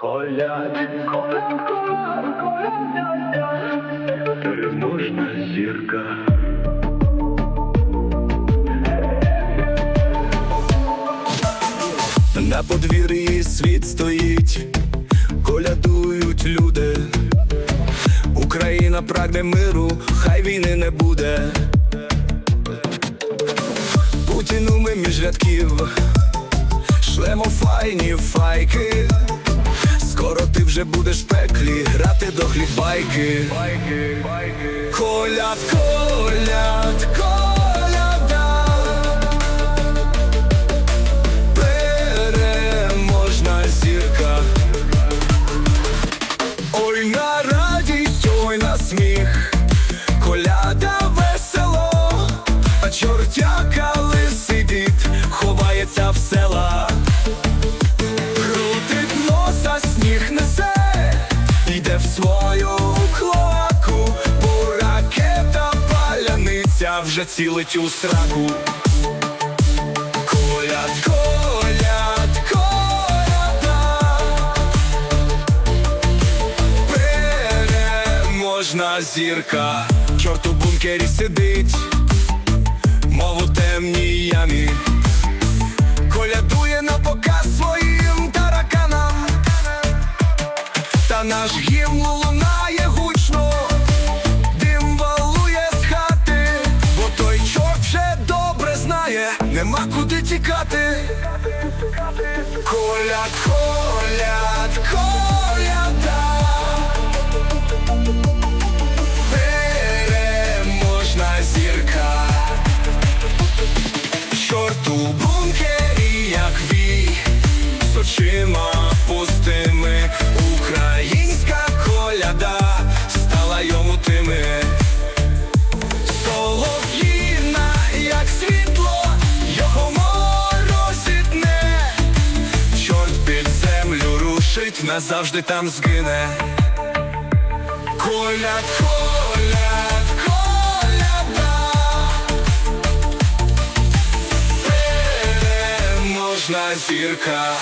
Коляд, коляд, коляд, коляд, переможна зірка. На подвір'ї світ стоїть, колядують люди. Україна прагне миру, хай війни не буде. Путіну ми між рядків, шлемо файні файки. Скоро ти вже будеш в пеклі, грати до хлібайки. Коляд, коляд, коляда. Свою клоаку, бо ракета паляниця вже цілить у сраку. Коляд, коляд, коляда Переможна зірка. Чорт у бункері сидить гімн лунає гучно Дим валує з хати, бо той чорт вже добре знає, нема куди тікати. Коляд, коляд, коляда Переможна зірка Чорт у бункері, як вій, з очима пустими, назавжди там згине. Коляд, коляд, коляда Переможна зірка